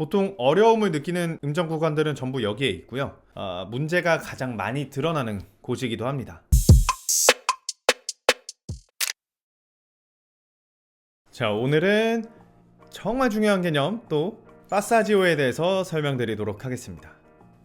보통 어려움을 느끼는 음정 구간들은 전부 여기에 있고요. 어, 문제가 가장 많이 드러나는 곳이기도 합니다. 자, 오늘은 정말 중요한 개념 또 파사지오에 대해서 설명드리도록 하겠습니다.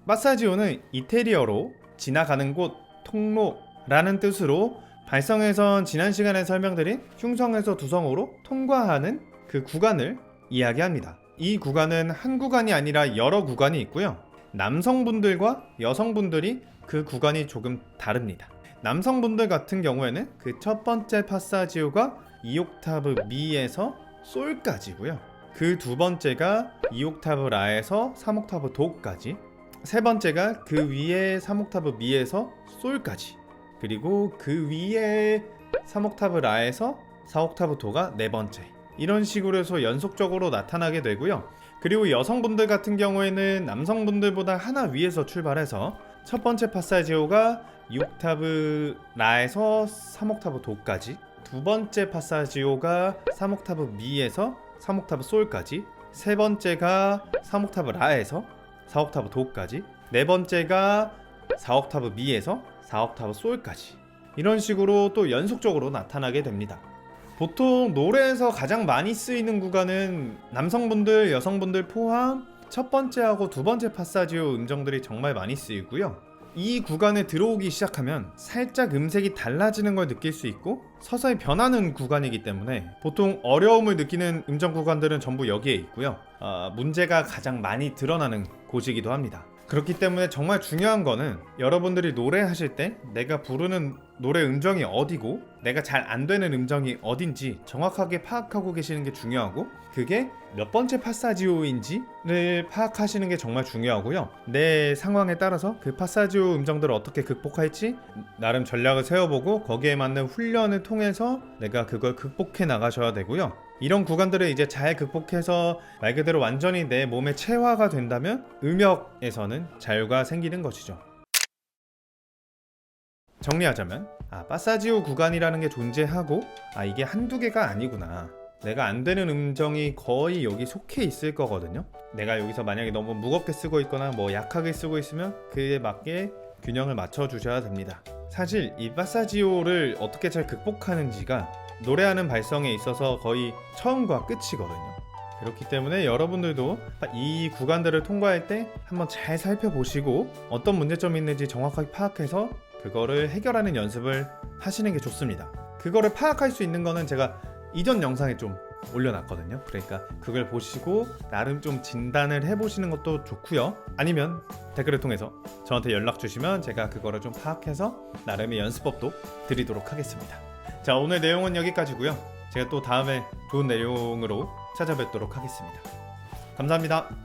파사지오는 이태리어로 지나가는 곳, 통로라는 뜻으로 발성에선 지난 시간에 설명드린 흉성에서 두성으로 통과하는 그 구간을 이야기합니다. 이 구간은 한 구간이 아니라 여러 구간이 있고요. 남성분들과 여성분들이 그 구간이 조금 다릅니다. 남성분들 같은 경우에는 그 첫 번째 파사지오가 2옥타브 미에서 솔까지고요. 그 두 번째가 2옥타브 라에서 3옥타브 도까지. 세 번째가 그 위에 3옥타브 미에서 솔까지. 그리고 그 위에 3옥타브 라에서 4옥타브 도가 네 번째. 이런 식으로 해서 연속적으로 나타나게 되고요. 그리고 여성분들 같은 경우에는 남성분들보다 하나 위에서 출발해서 첫 번째 파사지오가 6옥타브 라에서 3옥타브 도까지 두 번째 파사지오가 3옥타브 미에서 3옥타브 솔까지 세 번째가 3옥타브 라에서 4옥타브 도까지 네 번째가 4옥타브 미에서 4옥타브 솔까지 이런 식으로 또 연속적으로 나타나게 됩니다. 보통 노래에서 가장 많이 쓰이는 구간은 남성분들, 여성분들 포함 첫 번째하고 두 번째 파사지오 음정들이 정말 많이 쓰이고요. 이 구간에 들어오기 시작하면 살짝 음색이 달라지는 걸 느낄 수 있고 서서히 변하는 구간이기 때문에 보통 어려움을 느끼는 음정 구간들은 전부 여기에 있고요. 아, 문제가 가장 많이 드러나는 곳이기도 합니다. 그렇기 때문에 정말 중요한 거는 여러분들이 노래하실 때 내가 부르는 노래 음정이 어디고 내가 잘 안 되는 음정이 어딘지 정확하게 파악하고 계시는 게 중요하고 그게 몇 번째 파사지오인지를 파악하시는 게 정말 중요하고요. 내 상황에 따라서 그 파사지오 음정들을 어떻게 극복할지 나름 전략을 세워보고 거기에 맞는 훈련을 통해서 내가 그걸 극복해 나가셔야 되고요. 이런 구간들을 이제 잘 극복해서 말 그대로 완전히 내 몸에 체화가 된다면 음역에서는 자유가 생기는 것이죠. 정리하자면 아 파사지오 구간이라는 게 존재하고 아 이게 한두 개가 아니구나. 내가 안 되는 음정이 거의 여기 속해 있을 거거든요. 내가 여기서 만약에 너무 무겁게 쓰고 있거나 뭐 약하게 쓰고 있으면 그에 맞게 균형을 맞춰 주셔야 됩니다. 사실 이 파사지오를 어떻게 잘 극복하는지가 노래하는 발성에 있어서 거의 처음과 끝이거든요. 그렇기 때문에 여러분들도 이 구간들을 통과할 때 한번 잘 살펴보시고 어떤 문제점이 있는지 정확하게 파악해서 그거를 해결하는 연습을 하시는 게 좋습니다. 그거를 파악할 수 있는 거는 제가 이전 영상에 좀 올려놨거든요. 그러니까 그걸 보시고 나름 좀 진단을 해보시는 것도 좋고요. 아니면 댓글을 통해서 저한테 연락 주시면 제가 그거를 좀 파악해서 나름의 연습법도 드리도록 하겠습니다. 자 오늘 내용은 여기까지고요. 제가 또 다음에 좋은 내용으로 찾아뵙도록 하겠습니다. 감사합니다.